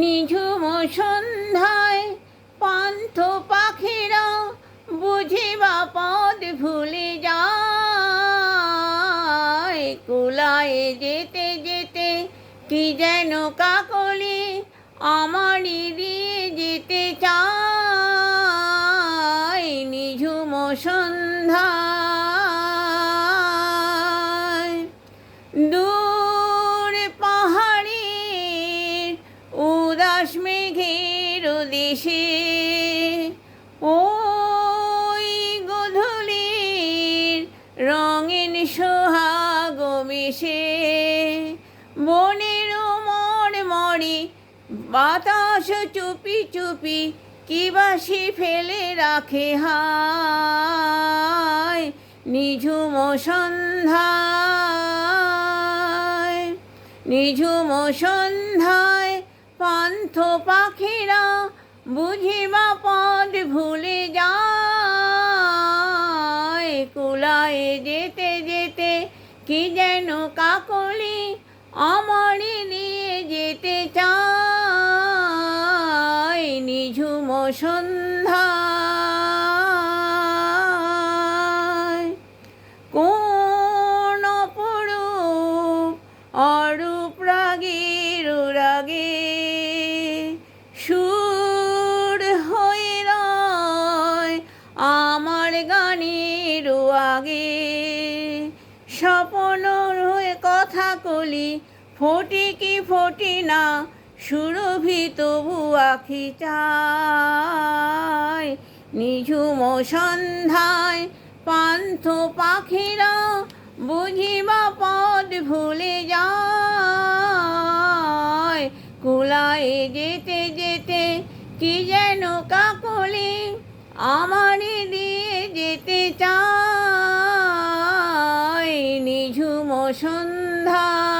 নিঝুম সন্ধ্যায় পান্থ পাখিরা বুঝিবা পদ ভুলে যায়। কুলায় যেতে যেতে কি যেন কাকলি আমারই দিয়ে যেতে চায়। নিঝুম সন্ধ্যায় উদাস মেঘের দেশে ওই গধূলির রঙিন সোহাগ মিশে। বনের মর মরে, বাতাস চুপি চুপি কি বাসি ফেলে রাখে হায়, নিঝুম সন্ধ্যায় নিঝুম সন্ধ্যায়। পান্থ পাখিরা বুঝিবা পদ ভুলে যায়। কুলায় যেতে যেতে কি যেন কাকলি আমারই নিয়ে যেতে চায়। নিঝুম সন্ধ্যায় আমার গানের আগে স্বপ্ন হয়ে কথা কলি, ফোটে কি ফোটে না, সুরভি তবু আখি চায়। নিঝুম সন্ধ্যায় পান্থ পাখিরা বুঝিবা পদ ভুলে যায়। কুলায় যেতে যেতে কি যেন কাকলি, আমারে দিয়ে যেতে চাই নিঝুম সন্ধ্যা।